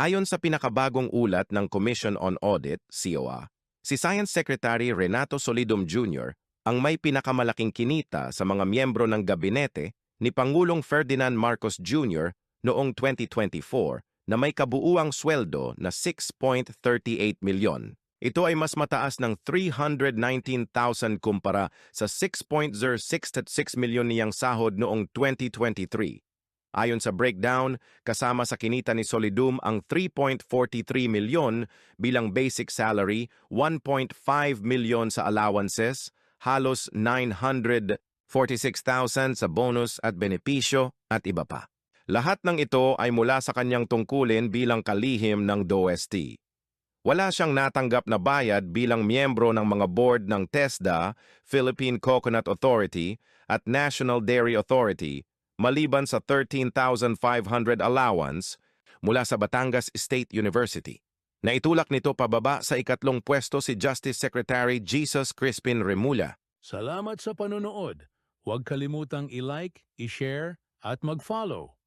Ayon sa pinakabagong ulat ng Commission on Audit, COA, si Science Secretary Renato Solidum Jr. ang may pinakamalaking kinita sa mga miyembro ng gabinete ni Pangulong Ferdinand Marcos Jr. noong 2024 na may kabuuang sweldo na 6.38 milyon. Ito ay mas mataas ng 319,000 kumpara sa 6.066 milyon niyang sahod noong 2023. Ayon sa breakdown, kasama sa kinita ni Solidum ang 3.43 milyon bilang basic salary, 1.5 milyon sa allowances, halos 946,000 sa bonus at benepisyo at iba pa. Lahat ng ito ay mula sa kanyang tungkulin bilang kalihim ng DOST. Wala siyang natanggap na bayad bilang miyembro ng mga board ng TESDA, Philippine Coconut Authority at National Dairy Authority maliban sa 13,500 allowance mula sa Batangas State University. Naitulak nito pababa sa ikatlong pwesto si Justice Secretary Jesus Crispin Remulla. Salamat sa panonood. Huwag kalimutang i-like, i-share at mag-follow.